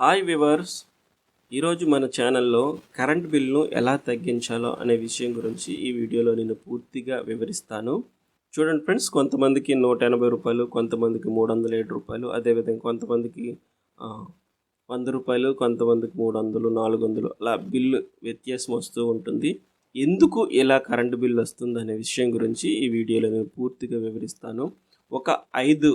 Hi viewers ఈరోజు మన ఛానల్లో కరెంట్ బిల్లును ఎలా తగ్గించాలో అనే విషయం గురించి ఈ వీడియోలో నేను పూర్తిగా వివరిస్తాను. చూడండి ఫ్రెండ్స్ కొంతమందికి నూట ఎనభై రూపాయలు కొంతమందికి మూడు వందల ఏడు రూపాయలు అదేవిధంగా కొంతమందికి వంద రూపాయలు కొంతమందికి మూడు వందలు నాలుగు వందలు అలా బిల్లు వ్యత్యాసం వస్తూ ఉంటుంది. ఎందుకు ఇలా కరెంటు బిల్లు వస్తుంది అనే విషయం గురించి ఈ వీడియోలో నేను పూర్తిగా వివరిస్తాను. ఒక ఐదు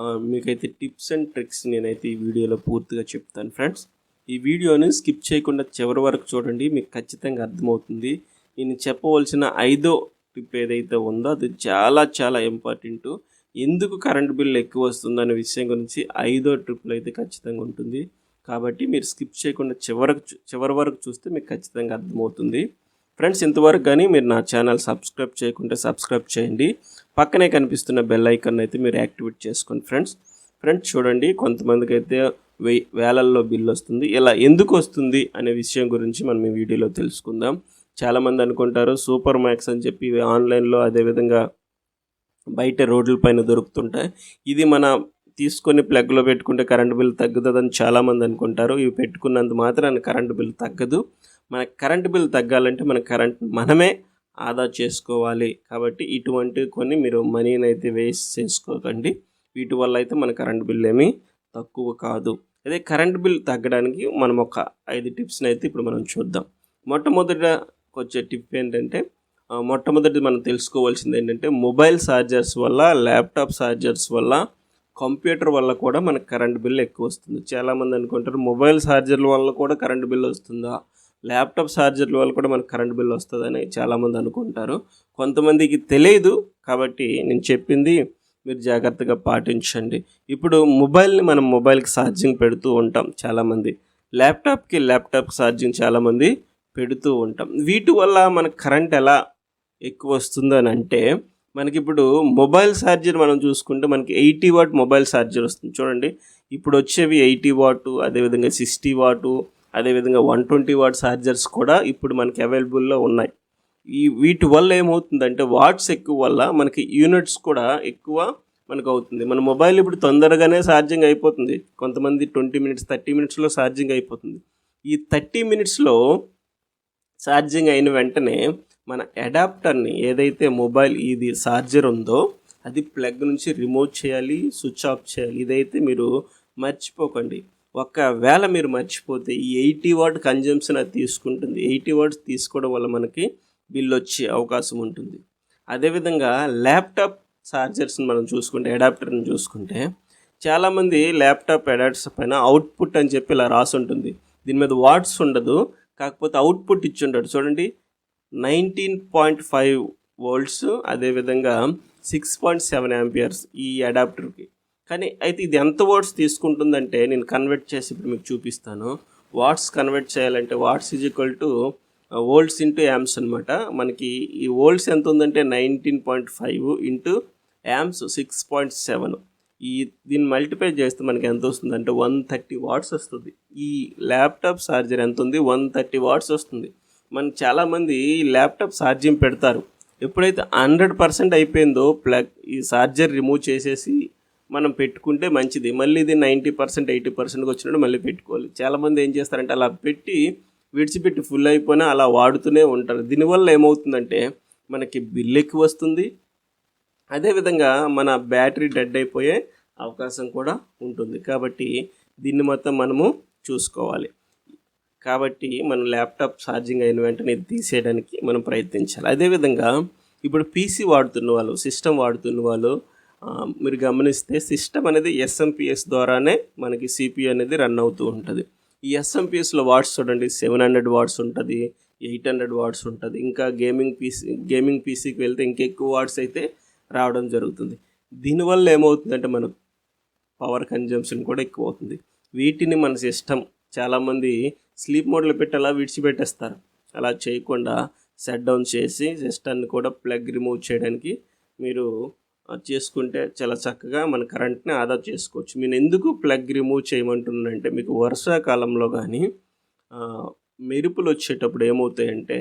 మీకైతే టిప్స్ అండ్ ట్రిక్స్ నేనైతే ఈ వీడియోలో పూర్తిగా చెప్తాను ఫ్రెండ్స్. ఈ వీడియోని స్కిప్ చేయకుండా చివరి వరకు చూడండి మీకు ఖచ్చితంగా అర్థమవుతుంది. నేను చెప్పవలసిన ఐదో టిప్ ఏదైతే ఉందో అది చాలా చాలా ఇంపార్టెంట్. ఎందుకు కరెంట్ బిల్ ఎక్కువ వస్తుంది అనే విషయం గురించి ఐదో ట్రిప్లో అయితే ఖచ్చితంగా ఉంటుంది. కాబట్టి మీరు స్కిప్ చేయకుండా చివరకు చూ- చివరి వరకు చూస్తే మీకు ఖచ్చితంగా అర్థమవుతుంది. ఫ్రెండ్స్ ఇంతవరకు కానీ మీరు నా ఛానల్ సబ్స్క్రైబ్ చేయకుంటే సబ్స్క్రైబ్ చేయండి. పక్కనే కనిపిస్తున్న బెల్ ఐకాన్ అయితే మీరు యాక్టివేట్ చేసుకోండి ఫ్రెండ్స్ ఫ్రెండ్స్ చూడండి కొంతమందికి అయితే వే వేలల్లో బిల్ వస్తుంది. ఇలా ఎందుకు వస్తుంది అనే విషయం గురించి మనం ఈ వీడియోలో తెలుసుకుందాం. చాలామంది అనుకుంటారు సూపర్ మ్యాక్స్ అని చెప్పి ఇవి ఆన్లైన్లో అదేవిధంగా బయట రోడ్ల పైన దొరుకుతుంటాయి. ఇది మన తీసుకొని ప్లగ్లో పెట్టుకుంటే కరెంటు బిల్ తగ్గుతుందని చాలామంది అనుకుంటారు. ఇవి పెట్టుకున్నంత మాత్రాన కరెంటు బిల్ తగ్గదు. మన కరెంటు బిల్ తగ్గాలంటే మన కరెంట్ మనమే ఆదా చేసుకోవాలి. కాబట్టి ఇటువంటి కొన్ని మీరు మనీని అయితే వేస్ట్ చేసుకోకండి. వీటి వల్ల అయితే మన కరెంట్ బిల్ ఏమీ తక్కువ కాదు. అదే కరెంట్ బిల్ తగ్గడానికి మనం ఒక ఐదు టిప్స్ని అయితే ఇప్పుడు మనం చూద్దాం. మొట్టమొదట వచ్చే టిప్ ఏంటంటే మొట్టమొదటి మనం తెలుసుకోవాల్సింది ఏంటంటే మొబైల్ ఛార్జర్స్ వల్ల ల్యాప్టాప్ ఛార్జర్స్ వల్ల కంప్యూటర్ వల్ల కూడా మనకు కరెంట్ బిల్ ఎక్కువ వస్తుంది. చాలామంది అనుకుంటారు మొబైల్ ఛార్జర్ల వల్ల కూడా కరెంట్ బిల్ వస్తుందా? ల్యాప్టాప్ ఛార్జర్ల వల్ల కూడా మనకు కరెంట్ బిల్ వస్తుందని చాలామంది అనుకుంటారు. కొంతమందికి తెలియదు కాబట్టి నేను చెప్పింది మీరు జాగ్రత్తగా పాటించండి. ఇప్పుడు మొబైల్ని మనం మొబైల్కి ఛార్జింగ్ పెడుతూ ఉంటాం చాలామంది. ల్యాప్టాప్కి ల్యాప్టాప్ ఛార్జింగ్ చాలామంది పెడుతూ ఉంటాం. వీటి వల్ల మనకు కరెంట్ ఎలా ఎక్కువ వస్తుందని అంటే మనకి ఇప్పుడు మొబైల్ ఛార్జర్ మనం చూసుకుంటే మనకి ఎయిటీ వాట్ మొబైల్ ఛార్జర్ వస్తుంది. చూడండి ఇప్పుడు వచ్చేవి ఎయిటీ వాటు అదేవిధంగా సిక్స్టీ వాటు అదేవిధంగా వన్ ట్వంటీ వాట్ ఛార్జర్స్ కూడా ఇప్పుడు మనకి అవైలబుల్లో ఉన్నాయి. ఈ వీటి వల్ల ఏమవుతుందంటే వాట్స్ ఎక్కువ వల్ల మనకి యూనిట్స్ కూడా ఎక్కువ మనకు అవుతుంది. మన మొబైల్ ఇప్పుడు తొందరగానే ఛార్జింగ్ అయిపోతుంది. కొంతమంది ట్వంటీ మినిట్స్ థర్టీ మినిట్స్లో ఛార్జింగ్ అయిపోతుంది. ఈ థర్టీ మినిట్స్లో ఛార్జింగ్ అయిన వెంటనే మన అడాప్టర్ని ఏదైతే మొబైల్ ఇది ఛార్జర్ ఉందో అది ప్లగ్ నుంచి రిమూవ్ చేయాలి స్విచ్ ఆఫ్ చేయాలి. ఇదైతే మీరు మర్చిపోకండి. ఒకవేళ మీరు మర్చిపోతే ఈ ఎయిటీ వాట్ కన్జంప్షన్ అది తీసుకుంటుంది. ఎయిటీ వాట్స్ తీసుకోవడం వల్ల మనకి బిల్ వచ్చే అవకాశం ఉంటుంది. అదేవిధంగా ల్యాప్టాప్ ఛార్జర్స్ని మనం చూసుకుంటే అడాప్టర్ని చూసుకుంటే చాలామంది ల్యాప్టాప్ అడాప్టర్స్ పైన అవుట్పుట్ అని చెప్పి ఇలా రాసి ఉంటుంది దీని మీద వాట్స్ ఉండదు. కాకపోతే అవుట్పుట్ ఇచ్చి ఉంటాడు చూడండి నైన్టీన్ పాయింట్ ఫైవ్ వోల్ట్స్ అదేవిధంగా సిక్స్ పాయింట్ సెవెన్ యాంపియర్స్ ఈ అడాప్టర్కి. కానీ అయితే ఇది ఎంత వర్డ్స్ తీసుకుంటుందంటే నేను కన్వర్ట్ చేసి ఇప్పుడు మీకు చూపిస్తాను. వాట్స్ కన్వర్ట్ చేయాలంటే watts is equal to volts into amps అనమాట మనకి ఈ వోల్ట్స్ ఎంత ఉందంటే nineteen point five into amps six point seven ఈ దీన్ని మల్టిప్లై చేస్తే మనకి ఎంత వస్తుందంటే వన్ థర్టీ వాట్స్ వస్తుంది. ఈ ల్యాప్టాప్ ఛార్జర్ ఎంత ఉంది? వన్ థర్టీ వాట్స్ వస్తుంది. మన చాలామంది ఈ ల్యాప్టాప్ ఛార్జింగ్ పెడతారు? ఎప్పుడైతే హండ్రెడ్ పర్సెంట్ అయిపోయిందో ప్లగ్ ఈ ఛార్జర్ రిమూవ్ చేసేసి మనం పెట్టుకుంటే మంచిది. మళ్ళీ ఇది నైంటీ పర్సెంట్ ఎయిటీ పర్సెంట్కి వచ్చినట్టు మళ్ళీ పెట్టుకోవాలి. చాలామంది ఏం చేస్తారంటే అలా పెట్టి విడిచిపెట్టి ఫుల్ అయిపోయినా అలా వాడుతూనే ఉంటారు. దీనివల్ల ఏమవుతుందంటే మనకి బిల్ ఎక్కువ వస్తుంది. అదేవిధంగా మన బ్యాటరీ డెడ్ అయిపోయే అవకాశం కూడా ఉంటుంది. కాబట్టి దీన్ని మొత్తం మనము చూసుకోవాలి. కాబట్టి మనం ల్యాప్టాప్ ఛార్జింగ్ అయిన వెంటనే ఇది తీసేయడానికి మనం ప్రయత్నించాలి. అదేవిధంగా ఇప్పుడు పీసీ వాడుతున్న వాళ్ళు సిస్టమ్ వాడుతున్న వాళ్ళు మీరు గమనిస్తే సిస్టమ్ అనేది ఎస్ఎంపిఎస్ ద్వారానే మనకి సిపియు అనేది రన్ అవుతూ ఉంటుంది. ఈ ఎస్ఎంపిఎస్లో వాట్స్ చూడండి సెవెన్ హండ్రెడ్ వాట్స్ ఉంటుంది ఎయిట్ హండ్రెడ్ వాట్స్ ఉంటుంది ఇంకా గేమింగ్ పీసీ గేమింగ్ పీసీకి వెళ్తే ఇంకెక్కువ వాట్స్ అయితే రావడం జరుగుతుంది. దీనివల్ల ఏమవుతుందంటే మన పవర్ కన్జంప్షన్ కూడా ఎక్కువ అవుతుంది వీటిని మన సిస్టమ్ చాలామంది స్లీప్ మోడ్లో పెట్టి అలా విడిచిపెట్టేస్తారు. అలా చేయకుండా సెట్ డౌన్ చేసి సిస్టమ్ని కూడా ప్లగ్ రిమూవ్ చేయడానికి మీరు చేసుకుంటే చాలా చక్కగా మన కరెంట్ని ఆదా చేసుకోవచ్చు. నేను ఎందుకు ప్లగ్ రిమూవ్ చేయమంటున్నానంటే మీకు వర్షాకాలంలో కానీ మెరుపులు వచ్చేటప్పుడు ఏమవుతాయంటే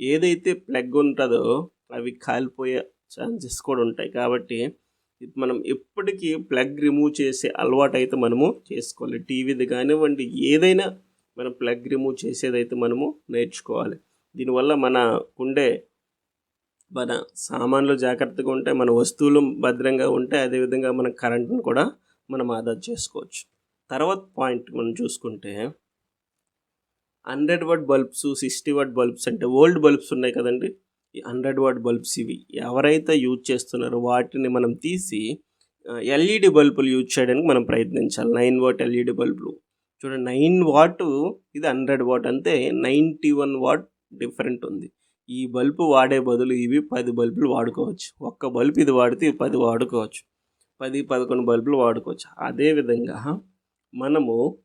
ఏదైతే ప్లగ్ ఉంటుందో అవి కాలిపోయే ఛాన్సెస్ కూడా ఉంటాయి. కాబట్టి మనం ఎప్పటికీ ప్లగ్ రిమూవ్ చేసే అలవాటు అయితే మనము చేసుకోవాలి. టీవీది కానివ్వండి ఏదైనా మనం ప్లగ్ రిమూవ్ చేసేదైతే మనము నేర్చుకోవాలి. దీనివల్ల మన ఉండే మన సామాన్లు జాగ్రత్తగా ఉంటే మన వస్తువులు భద్రంగా ఉంటే అదేవిధంగా మన కరెంట్ని కూడా మనం ఆదా చేసుకోవచ్చు. తర్వాత పాయింట్ మనం చూసుకుంటే hundred watt bulbs sixty watt bulbs అంటే ఓల్డ్ బల్బ్స్ ఉన్నాయి కదండి. ఈ హండ్రెడ్ వాట్ బల్బ్స్ ఇవి. ఎవరైతే యూజ్ చేస్తున్నారో వాటిని మనం తీసి ఎల్ఈడి బల్బులు యూజ్ చేయడానికి మనం ప్రయత్నించాలి. నైన్ వాట్ ఎల్ఈడి బల్బులు. చూడండి నైన్ వాట్ ఇది హండ్రెడ్ వాట్ అంతే నైంటీ వన్ వాట్ డిఫరెంట్ ఉంది. ఈ బల్బు వాడే బదులు ఇవి పది బల్బులు వాడుకోవచ్చు. ఒక్క బల్బు ఇది వాడితే పది వాడుకోవచ్చు. పది పదకొండు బల్బులు వాడుకోవచ్చు. అదేవిధంగా మనము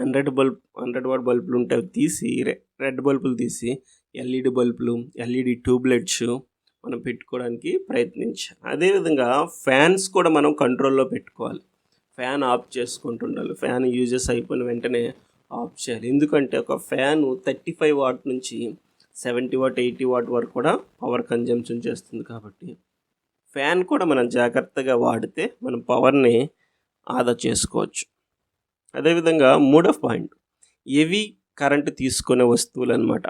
హండ్రెడ్ బల్బ్ హండ్రెడ్ వాట్ బల్బులు ఉంటాయి తీసి రెడ్ బల్బులు తీసి ఎల్ఈడి బల్బులు ఎల్ఈడి ట్యూబ్లైట్స్ మనం పెట్టుకోవడానికి ప్రయత్నించాలి అదేవిధంగా ఫ్యాన్స్ కూడా మనం కంట్రోల్లో పెట్టుకోవాలి. ఫ్యాన్ ఆఫ్ చేసుకుంటుండాలి. ఫ్యాన్ యూజెస్ అయిపోయిన వెంటనే ఆఫ్ చేయాలి. ఎందుకంటే ఒక ఫ్యాన్ థర్టీ ఫైవ్ వాట్ నుంచి సెవెంటీ వాట్ ఎయిటీ వాట్ వరకు కూడా పవర్ కన్జంప్షన్ చేస్తుంది కాబట్టి. ఫ్యాన్ కూడా మనం జాగ్రత్తగా వాడితే మనం పవర్ని ఆదా చేసుకోవచ్చు. అదేవిధంగా మూడో పాయింట్ ఎవీ కరెంటు తీసుకునే వస్తువులు అనమాట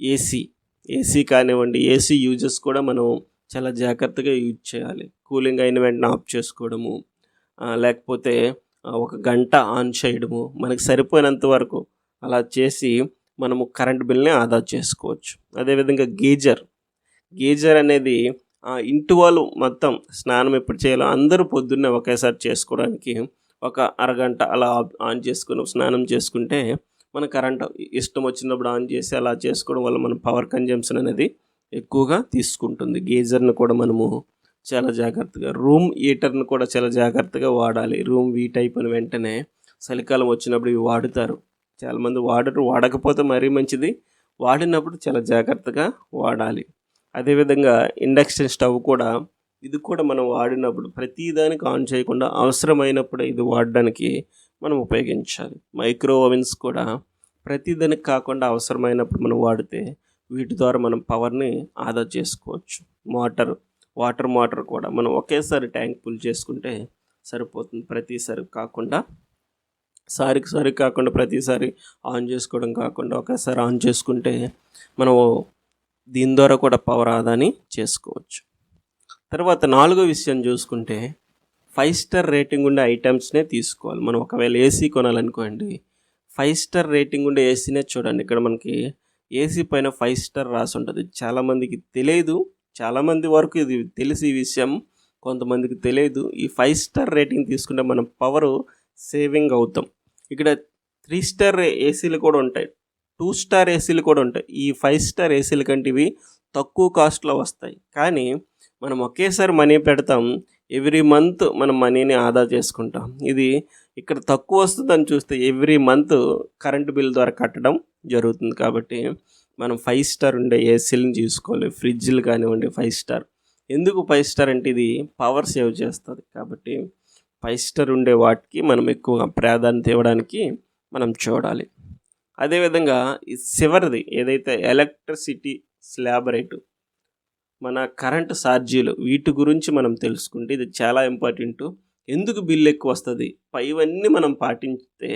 ఏసీ ఏసీ కానివ్వండి ఏసీ యూజెస్ కూడా మనం చాలా జాగ్రత్తగా యూజ్ చేయాలి. కూలింగ్ అయిన వెంటనే ఆఫ్ చేసుకోవడము లేకపోతే ఒక గంట ఆన్ చేయడము మనకి సరిపోయినంత వరకు అలా చేసి మనము కరెంట్ బిల్ని ఆదా చేసుకోవచ్చు. అదేవిధంగా గీజర్. గీజర్ అనేది ఆ, ఇంటి వాళ్ళు మొత్తం స్నానం ఎప్పుడు చేయాలో అందరూ పొద్దున్నే ఒకేసారి చేసుకోవడానికి ఒక అరగంట అలా ఆన్ చేసుకుని స్నానం చేసుకుంటే మన కరెంట్ ఇష్టం వచ్చినప్పుడు ఆన్ చేసి అలా చేసుకోవడం వల్ల మన పవర్ కన్జంప్షన్ అనేది ఎక్కువగా తీసుకుంటుంది. గీజర్ని కూడా మనము చాలా జాగ్రత్తగా రూమ్ హీటర్ని కూడా చాలా జాగ్రత్తగా వాడాలి. రూమ్ హీట్ అయిపోయిన వెంటనే చలికాలం వచ్చినప్పుడు ఇవి వాడుతారు. చాలామంది వాడరు వాడకపోతే మరీ మంచిది. వాడినప్పుడు చాలా జాగ్రత్తగా వాడాలి. అదేవిధంగా ఇండక్షన్ స్టవ్ కూడా ఇది కూడా మనం వాడినప్పుడు ప్రతిదానికి ఆన్ చేయకుండా అవసరమైనప్పుడు ఇది వాడడానికి మనం ఉపయోగించాలి. మైక్రో ఓవెన్స్ కూడా ప్రతిదానికి కాకుండా అవసరమైనప్పుడు మనం వాడితే వీటి ద్వారా మనం పవర్ని ఆదా చేసుకోవచ్చు. మోటార్ వాటర్ మోటార్ కూడా మనం ఒకేసారి ట్యాంక్ ఫుల్ చేసుకుంటే సరిపోతుంది. ప్రతిసారి కాకుండా సారికి సారి కాకుండా ప్రతిసారి ఆన్ చేసుకోవడం కాకుండా ఒకసారి ఆన్ చేసుకుంటే మనం దీని ద్వారా కూడా పవర్ ఆదాని చేసుకోవచ్చు. తర్వాత నాలుగో విషయం చూసుకుంటే ఫైవ్ స్టార్ రేటింగ్ ఉండే ఐటమ్స్నే తీసుకోవాలి. మనం ఒకవేళ ఏసీ కొనాలనుకోండి ఫైవ్ స్టార్ రేటింగ్ ఉండే ఏసీనే చూడండి. ఇక్కడ మనకి ఏసీ పైన ఫైవ్ స్టార్ రాసి ఉంటుంది. చాలామందికి తెలియదు. చాలామంది వరకు ఇది తెలిసి ఈ విషయం కొంతమందికి తెలియదు. ఈ ఫైవ్ స్టార్ రేటింగ్ తీసుకుంటే మనం పవర్ సేవింగ్ అవుతాం. ఇక్కడ త్రీ స్టార్ ఏసీలు కూడా ఉంటాయి. టూ స్టార్ ఏసీలు కూడా ఉంటాయి. ఈ ఫైవ్ స్టార్ ఏసీల కంటే ఇవి తక్కువ కాస్ట్లో వస్తాయి. కానీ మనం ఒకేసారి మనీ పెడతాం ఎవ్రీ మంత్ మనం మనీని ఆదా చేసుకుంటాం. ఇది ఇక్కడ తక్కువ వస్తుందని చూస్తే ఎవ్రీ మంత్ కరెంటు బిల్ ద్వారా కట్టడం జరుగుతుంది కాబట్టి మనం ఫైవ్ స్టార్ ఉండే ఏసీలను తీసుకోవాలి ఫ్రిడ్జ్లు కానివ్వండి ఫైవ్ స్టార్ ఎందుకు ఫైవ్ స్టార్ అంటే ఇది? పవర్ సేవ్ చేస్తుంది కాబట్టి ఫైవ్ స్టార్ ఉండే వాటికి మనం ఎక్కువ ప్రాధాన్యత ఇవ్వడానికి మనం చూడాలి. అదేవిధంగా ఈ చివరిది ఏదైతే ఎలక్ట్రిసిటీ స్లాబ్ రేటు మన కరెంటు ఛార్జీలు వీటి గురించి మనం తెలుసుకుంటే ఇది చాలా ఇంపార్టెంట్. ఎందుకు బిల్ ఎక్కువ వస్తుంది? పైవన్నీ మనం పాటించితే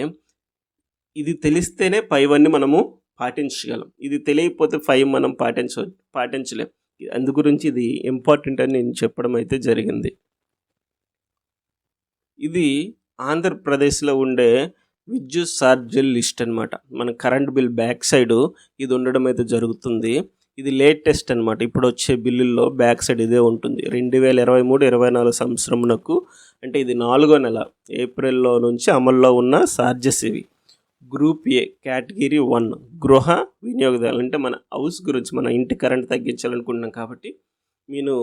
ఇది తెలిస్తేనే పైవన్నీ మనము పాటించగలం. ఇది తెలియకపోతే ఫైవ్ మనం పాటించ పాటించలేం. అందు గురించి ఇది ఇంపార్టెంట్ అని నేను చెప్పడం అయితే జరిగింది. ఇది ఆంధ్రప్రదేశ్లో ఉండే విద్యుత్ ఛార్జీల లిస్ట్ అనమాట మన కరెంట్ బిల్ బ్యాక్ సైడ్ ఇది ఉండడం అయితే జరుగుతుంది. ఇది లేటెస్ట్ అనమాట ఇప్పుడు వచ్చే బిల్లుల్లో బ్యాక్ సైడ్ ఇదే ఉంటుంది. రెండు వేల ఇరవై మూడు ఇరవై నాలుగు సంవత్సరమునకు అంటే ఇది నాలుగో నెల ఏప్రిల్లో నుంచి అమల్లో ఉన్న ఛార్జెస్ ఇవి. గ్రూప్ ఏ కేటగిరీ వన్ గృహ వినియోగదారులు అంటే మన హౌస్ గురించి మన ఇంటి కరెంట్ తగ్గించాలనుకుంటున్నాం కాబట్టి నేను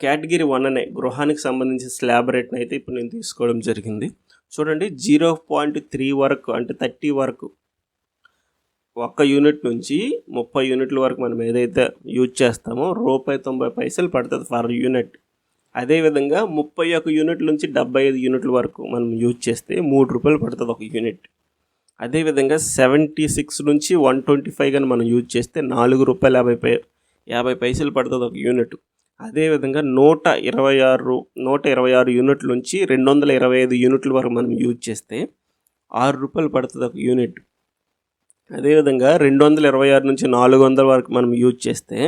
కేటగిరీ వన్ అనే గృహానికి సంబంధించిన స్లాబ్ రేట్ని అయితే ఇప్పుడు నేను తీసుకోవడం జరిగింది. చూడండి జీరో పాయింట్ త్రీ వరకు అంటే థర్టీ వరకు ఒక్క యూనిట్ నుంచి ముప్పై యూనిట్ల వరకు మనం ఏదైతే యూజ్ చేస్తామో రూపాయి తొంభై పైసలు పడుతుంది ఫర్ యూనిట్. అదేవిధంగా ముప్పై ఒక యూనిట్ల నుంచి డెబ్బై ఐదు యూనిట్ల వరకు మనం యూజ్ చేస్తే మూడు రూపాయలు పడుతుంది ఒక యూనిట్. అదేవిధంగా సెవెంటీ సిక్స్ నుంచి వన్ ట్వంటీ ఫైవ్ కానీ మనం యూజ్ చేస్తే నాలుగు రూపాయలు యాభై పై యాభై పైసలు పడుతుంది ఒక యూనిట్. అదేవిధంగా నూట ఇరవై ఆరు నూట ఇరవై ఆరు యూనిట్ల నుంచి రెండు వందల ఇరవై ఐదు యూనిట్ల వరకు మనం యూజ్ చేస్తే ఆరు రూపాయలు పడుతుంది ఒక యూనిట్. అదేవిధంగా రెండు వందల ఇరవై ఆరు నుంచి నాలుగు వందల వరకు మనం యూజ్ చేస్తే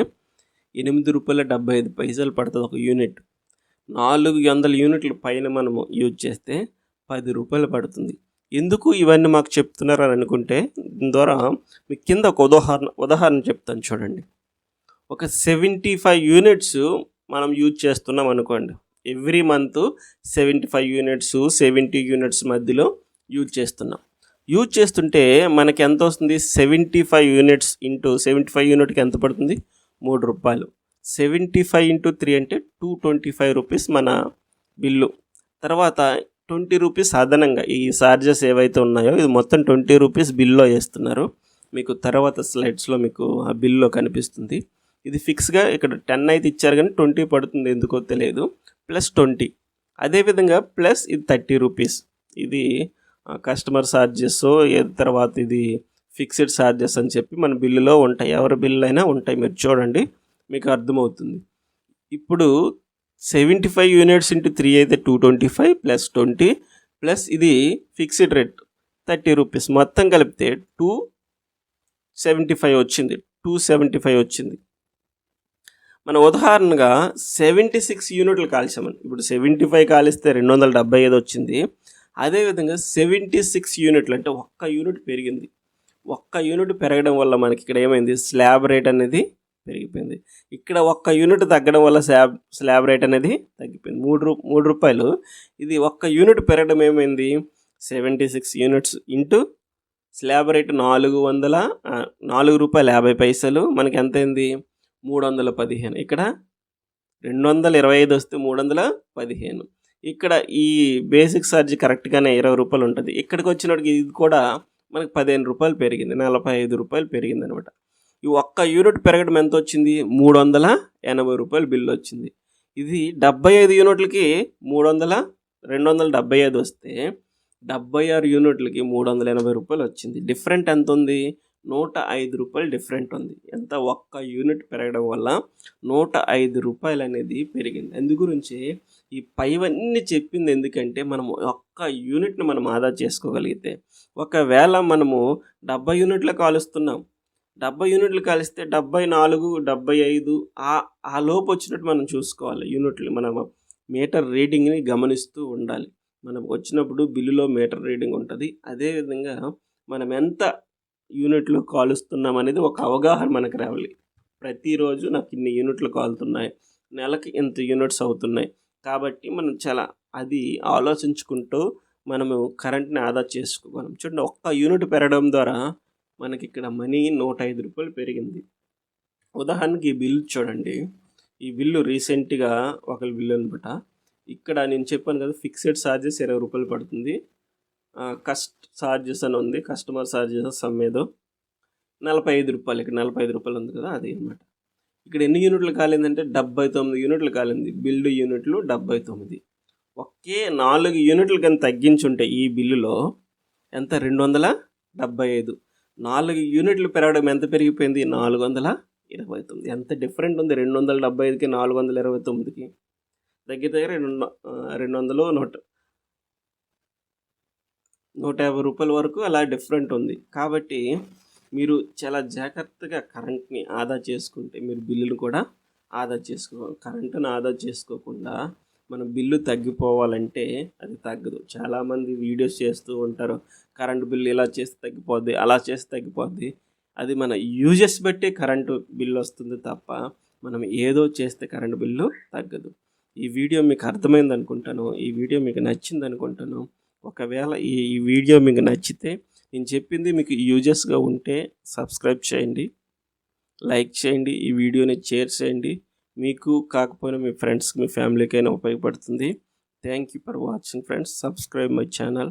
ఎనిమిది రూపాయల డెబ్బై ఐదు పైసలు పడుతుంది ఒక యూనిట్. నాలుగు వందల యూనిట్ల పైన మనము యూజ్ చేస్తే పది రూపాయలు పడుతుంది. ఎందుకు ఇవన్నీ మాకు చెప్తున్నారు అని అనుకుంటే దీని ద్వారా మీ కింద ఒక ఉదాహరణ ఉదాహరణ చెప్తాను చూడండి. ఒక సెవెంటీ ఫైవ్ యూనిట్స్ మనం యూజ్ చేస్తున్నాం అనుకోండి. Every month seventy five units seventy units మధ్యలో యూజ్ చేస్తున్నాం. యూజ్ చేస్తుంటే మనకి ఎంత వస్తుంది? Seventy five units into seventy five యూనిట్కి ఎంత పడుతుంది? మూడు రూపాయలు. సెవెంటీ ఫైవ్ ఇంటూ త్రీ అంటే టూ ట్వంటీ ఫైవ్ రూపీస్ మన బిల్లు. తర్వాత ట్వంటీ రూపీస్ అదనంగా ఈ చార్జెస్ ఏవైతే ఉన్నాయో ఇది మొత్తం ట్వంటీ రూపీస్ బిల్లో వేస్తున్నారు. మీకు తర్వాత స్లైడ్స్లో మీకు ఆ బిల్లో కనిపిస్తుంది. ఇది ఫిక్స్గా ఇక్కడ టెన్ అయితే ఇచ్చారు కానీ ట్వంటీ పడుతుంది ఎందుకో తెలియదు. ప్లస్ ట్వంటీ అదేవిధంగా ప్లస్ ఇది థర్టీ రూపీస్ ఇది కస్టమర్ ఛార్జెస్ తర్వాత ఇది ఫిక్స్డ్ ఛార్జెస్ అని చెప్పి మన బిల్లులో ఉంటాయి. ఎవరి బిల్లు అయినా ఉంటాయి. మీరు చూడండి మీకు అర్థమవుతుంది. ఇప్పుడు seventy five units into three అయితే two twenty five plus twenty plus ఇది ఫిక్స్డ్ రేట్ థర్టీ రూపీస్ మొత్తం కలిపితే టూ సెవెంటీ ఫైవ్ వచ్చింది. టూ సెవెంటీ ఫైవ్ వచ్చింది. మన ఉదాహరణగా సెవెంటీ సిక్స్ యూనిట్లు కాల్చామని ఇప్పుడు సెవెంటీ ఫైవ్ కాలిస్తే రెండు వందల డెబ్బై ఐదు వచ్చింది. అదేవిధంగా సెవెంటీ సిక్స్ యూనిట్లు అంటే ఒక్క యూనిట్ పెరిగింది. ఒక్క యూనిట్ పెరగడం వల్ల మనకి ఇక్కడ ఏమైంది? స్లాబ్ రేట్ అనేది పెరిగిపోయింది. ఇక్కడ ఒక్క యూనిట్ తగ్గడం వల్ల స్లాబ్ స్లాబ్ రేట్ అనేది తగ్గిపోయింది. మూడు రూ మూడు రూపాయలు. ఇది ఒక్క యూనిట్ పెరగడం ఏమైంది? Seventy six units into slab rate నాలుగు వందల నాలుగు రూపాయల యాభై పైసలు. మనకి ఎంత అయింది మూడు వందల పదిహేను ఇక్కడ రెండు వందల ఇరవై ఐదు వస్తే మూడు వందల పదిహేను ఇక్కడ ఈ బేసిక్ ఛార్జ్ కరెక్ట్గానే ఇరవై రూపాయలు ఉంటుంది. ఇక్కడికి వచ్చినప్పటికి ఇది కూడా మనకి పదిహేను రూపాయలు పెరిగింది. నలభై ఐదు రూపాయలు పెరిగింది అనమాట. ఈ ఒక్క యూనిట్ పెరగడం ఎంత వచ్చింది? మూడు వందల ఎనభై రూపాయలు బిల్లు వచ్చింది. ఇది డెబ్బై ఐదు యూనిట్లకి మూడు వందల రెండు వందల డెబ్బై ఐదు వస్తే డెబ్బై ఆరు యూనిట్లకి మూడు వందల ఎనభై రూపాయలు వచ్చింది. డిఫరెంట్ ఎంత ఉంది నూట ఐదు రూపాయలు డిఫరెంట్ ఉంది. ఎంత? ఒక్క యూనిట్ పెరగడం వల్ల నూట ఐదు రూపాయలు అనేది పెరిగింది. అందు గురించి ఈ పైవన్నీ చెప్పింది ఎందుకంటే మనము ఒక్క యూనిట్ని మనం ఆదా చేసుకోగలిగితే ఒకవేళ మనము డెబ్బై యూనిట్లు కాలుస్తున్నాం. డెబ్బై యూనిట్లు కలిస్తే డెబ్బై నాలుగు డెబ్బై ఐదు ఆ ఆ లోపు వచ్చినట్టు మనం చూసుకోవాలి యూనిట్లు. మనం మీటర్ రీడింగ్ని గమనిస్తూ ఉండాలి. మనం వచ్చినప్పుడు బిల్లులో మీటర్ రీడింగ్ ఉంటుంది. అదేవిధంగా మనం ఎంత యూనిట్లు కాలుస్తున్నాం అనేది ఒక అవగాహన మనకు రావాలి. ప్రతిరోజు నాకు ఇన్ని యూనిట్లు కాలుతున్నాయి. నెలకి ఇంత యూనిట్స్ అవుతున్నాయి. కాబట్టి మనం చాలా అది ఆలోచించుకుంటూ మనము కరెంట్ని ఆదా చేసుకోగలం. చూడండి ఒక్క యూనిట్ పెరగడం ద్వారా మనకి ఇక్కడ మనీ నూట ఐదు రూపాయలు పెరిగింది. ఉదాహరణకి ఈ బిల్లు చూడండి. ఈ బిల్లు రీసెంట్గా ఒక బిల్లు అనమాట ఇక్కడ నేను చెప్పాను కదా ఫిక్స్డ్ ఛార్జెస్ ఇరవై రూపాయలు పడుతుంది. కస్ట్ ఛార్జెస్ అని ఉంది. కస్టమర్ ఛార్జెస్ సమ్మేదో నలభై ఐదు రూపాయలు. ఇక్కడ నలభై ఐదు రూపాయలు ఉంది కదా అది అనమాట ఇక్కడ ఎన్ని యూనిట్లు కాలిందంటే డెబ్బై తొమ్మిది యూనిట్లు కాలింది. బిల్లు యూనిట్లు డెబ్బై తొమ్మిది. ఒకే నాలుగు యూనిట్లు కానీ తగ్గించుంటే ఈ బిల్లులో ఎంత? రెండు వందల డెబ్బై ఐదు. నాలుగు యూనిట్లు పెరగడం ఎంత పెరిగిపోయింది? నాలుగు వందల ఇరవై తొమ్మిది. ఎంత డిఫరెంట్ ఉంది రెండు వందల డెబ్బై ఐదుకి నాలుగు వందల ఇరవై తొమ్మిదికి. దగ్గర దగ్గర రెండు రెండు వందలు నూట నూట యాభై రూపాయల వరకు అలా డిఫరెంట్ ఉంది. కాబట్టి మీరు చాలా జాగ్రత్తగా కరెంట్ని ఆదా చేసుకుంటే మీరు బిల్లును కూడా ఆదా చేసుకో కరెంటును ఆదా చేసుకోకుండా మన బిల్లు తగ్గిపోవాలంటే అది తగ్గదు. చాలామంది వీడియోస్ చేస్తూ ఉంటారు. కరెంటు బిల్లు ఇలా చేస్తే తగ్గిపోద్ది అలా చేస్తే తగ్గిపోద్ది. అది మన యూజెస్ బట్టి కరెంటు బిల్లు వస్తుంది తప్ప మనం ఏదో చేస్తే కరెంటు బిల్లు తగ్గదు. ఈ వీడియో మీకు అర్థమైంది అనుకుంటాను ఈ వీడియో మీకు నచ్చింది అనుకుంటాను ఒకవేళ ఈ ఈ వీడియో మీకు నచ్చితే నేను చెప్పింది మీకు యూజెస్గా ఉంటే సబ్స్క్రైబ్ చేయండి లైక్ చేయండి ఈ వీడియోని షేర్ చేయండి. మీకు కాకపోయినా మీ ఫ్రెండ్స్కి మీ ఫ్యామిలీకైనా ఉపయోగపడుతుంది. Thank you for watching friends. Subscribe my channel.